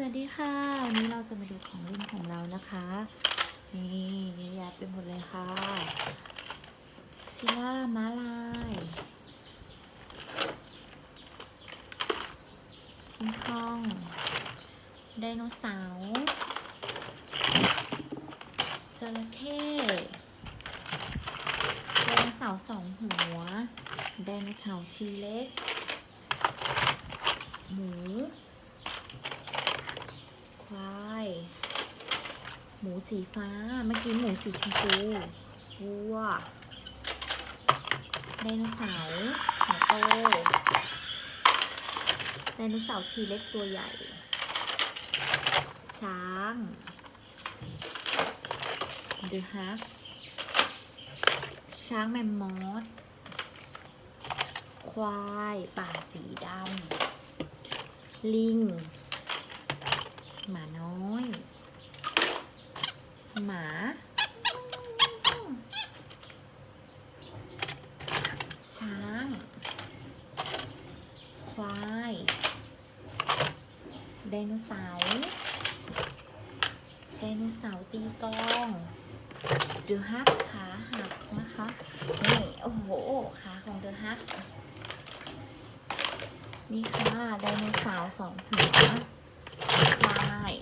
สวัสดีค่ะวันนี้เราจะมาดูของเล่นของเรานะคะ นี่เยอะแยะไปหมดเลยค่ะซิล่าม้าลายคิงคองไดโนเสาร์จระเข้ไดโนเสาร์สองหัวไดโนเสาร์ทีเล็ก หมู ควาย ห มูสีฟ้า เมื่อกี้หมูสีชมพูวัวไดโนเสาร์หัวโตไดโนเสาร์ทีเล็กตัวใหญ่ ช้างเดอะฮักช้างแมมมอสควาย ป่าสีดำ ลิง หมาน้อย หมา ช้าง ควายไดโนเสาร์ไดโนเสาร์ตีกองเดือฮักขาหักนะคะ นี่โอ้โหขาของเดือฮัก นี่ค่ะไดโนเสาร์สองหัวควาย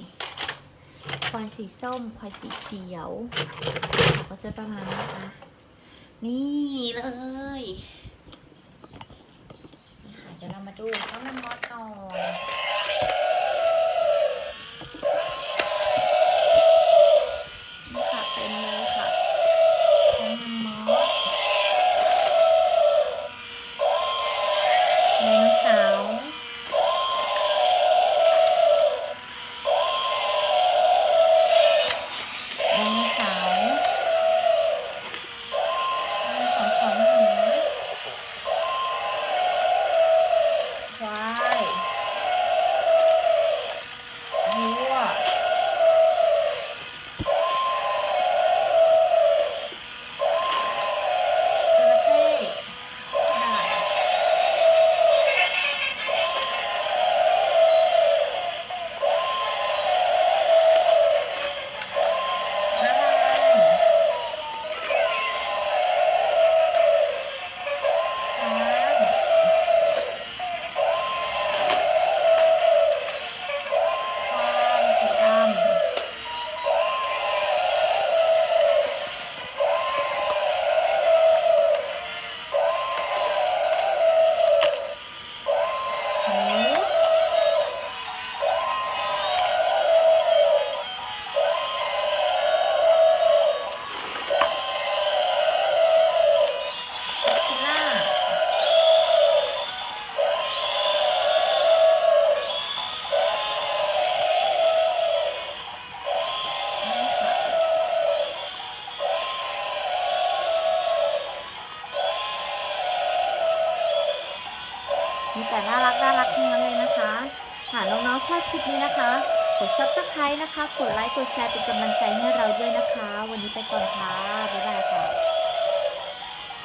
ควายสีส้มควายสีเขียว ก็จะประมาณนี้นะคะ นี่เลยค่ะเดี๋ยวเรามาดูต้องมันมอดก่อน มีแต่น่ารักน่ารักทั้งนั้นเลยนะคะหากน้องๆชอบคลิปนี้นะคะ กด subscribe นะคะ กดไลค์ กดแชร์เป็นกำลังใจให้เราด้วยนะคะ วันนี้ไปก่อนค่ะ บ๊ายบายค่ะ